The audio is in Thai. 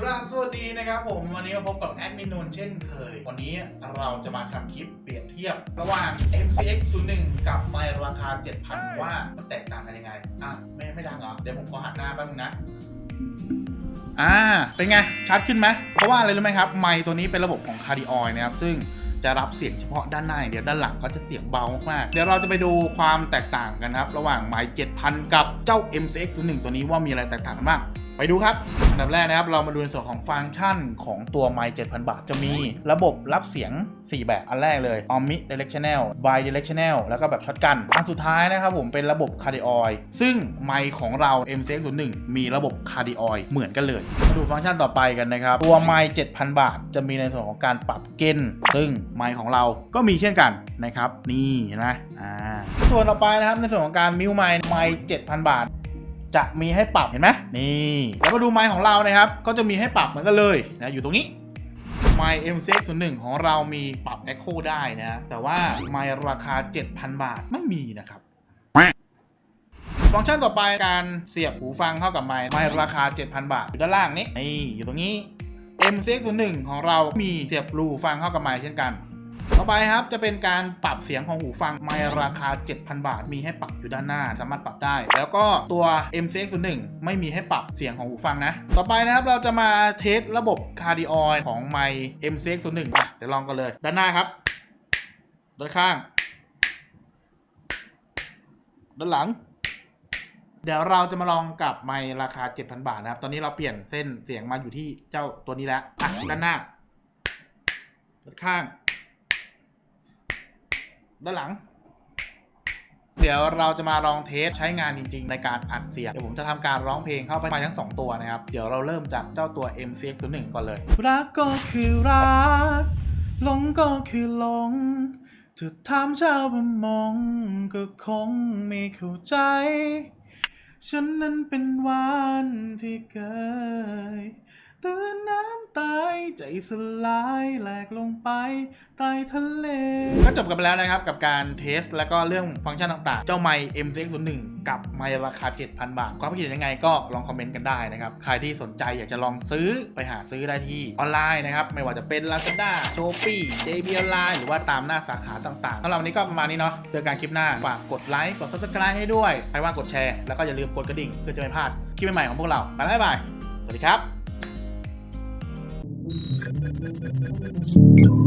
ครับสวัสดีนะครับผมวันนี้มาพบกับแอดมินนนเช่นเคย วันนี้เราจะมาทำคลิปเปรียบเทียบ ระหว่าง MCX 0 1กับไมค์ราคา 7,000 ว่ามันแตกต่างกันยังไง อะ ไม่ไม่ดังเหรอ เดี๋ยวผมขอหันหน้าแป๊บนึงนะ อ่า เป็นไง ชัดขึ้นไหม เพราะว่าอะไรรู้ไหมครับ ไมค์ตัวนี้เป็นระบบของ c a r d i o นะครับ ซึ่งจะรับเสียงเฉพาะด้านหน้าอย่างเดียวด้านหลังก็จะเสียงเบามากๆเดี๋ยวเราจะไปดูความแตกต่างกันครับ ระหว่างไมค์7,000 กับเจ้า MCX 0 1ตัวนี้ว่ามีอะไรแตกต่างกันบ้าง ไปดูครับอันดับแรกนะครับ เรามาดูในส่วนของฟังก์ชันของตัวไมค์7,000 บาท จะมีระบบรับเสียง 4 แบบ อันแรกเลย Omni Directional Bi-Directional แล้วก็แบบช็อตกัน อันสุดท้ายนะครับผมเป็นระบบ Cardioid ซึ่งไมค์ของเรา MCX01 มีระบบ Cardioid เหมือนกันเลย มาดูฟังก์ชันต่อไปกันนะครับ ตัวไมค์7,000 บาท จะมีในส่วนของการปรับเกณฑ์ซึ่งไมค์ของเราก็มีเช่นกันนะครับ นี่เห็นไหมอ่าส่วนต่อไปนะครับในส่วนของการมิวไมค์ไมค์7,000 บาท จะมีให้ปรับเห็นไหมนี่แล้วมาดูไมค์ของเรานะครับ ก็จะมีให้ปรับเหมือนกันเลยนะอยู่ตรงนี้ไมค์ MCX 0 1 ของเรามีปรับ Echo ได้นะ แต่ว่าไมค์ราคา 7,000 บาทไม่มีนะครับฟังก์ชันต่อไปการเสียบหูฟังเข้ากับไมค์ไมค์ราคา 7,000 บาท อยู่ด้านล่างนี้นี่อยู่ตรงนี้ MCX 0 1 ของเรามีเสียบรูหูฟังเข้ากับไมค์เช่นกัน ต่อไปครับจะเป็นการปรับเสียงของหูฟังไมค์ราคา 7,000 บาท มีให้ปรับอยู่ด้านหน้าสามารถปรับได้ แล้วก็ตัว MCX 0 1 ไม่มีให้ปรับเสียงของหูฟังนะ ต่อไปนะครับเราจะมาเทสระบบคาร์ดิออยของไม MCX 0 1 อะเดี๋ยวลองกันเลย ด้านหน้าครับ ด้านข้าง ด้านหลังเดี๋ยวเราจะมาลองกับไมค์ราคา 7,000 บาทนะครับ ตอนนี้เราเปลี่ยนเส้นเสียงมาอยู่ที่เจ้าตัวนี้แล้วอะด้านหน้าด้านข้าง ด้านหลัง เดี๋ยวเราจะมาลองเทสใช้งานจริง ๆ ในการอัดเสียงเดี๋ยวผมจะทำการร้องเพลงเข้าไปทั้ง 2 ตัวนะครับ เดี๋ยวเราเริ่มจากเจ้าตัว MCX 0 1 ก่อนเลย รักก็คือรักหลงก็คือหลงถ้าถามชาวบ้านมองก็คงไม่เข้าใจ ฉันนั้นเป็นวานที่เกย ตื่นน้ำตายใจสลายแหลกลงไปใต้ทะเล ก็จบกันไปแล้วนะครับกับการเทส แล้วก็เรื่องฟังก์ชันต่างๆ เจ้าไมค์ MCX01 กับไมค์ราคา 7,000 บาท ความคิดเห็นยังไงก็ลองคอมเมนต์กันได้นะครับ ใครที่สนใจอยากจะลองซื้อไปหาซื้อได้ที่ออนไลน์นะครับ ไม่ว่าจะเป็น Lazada Shopee JB Online หรือว่าตามหน้าสาขาต่างๆสำหรับวันนี้ก็ประมาณนี้เนาะเจอกันคลิปหน้าฝากกดไลค์กด Subscribe ให้ด้วยใครว่างกดแชร์แล้วก็อย่าลืมกดกระดิ่งเพื่อจะไม่พลาดคลิปใหม่ๆของพวกเราไปแล้วบ๊ายบายสวัสดีครับ Thank you.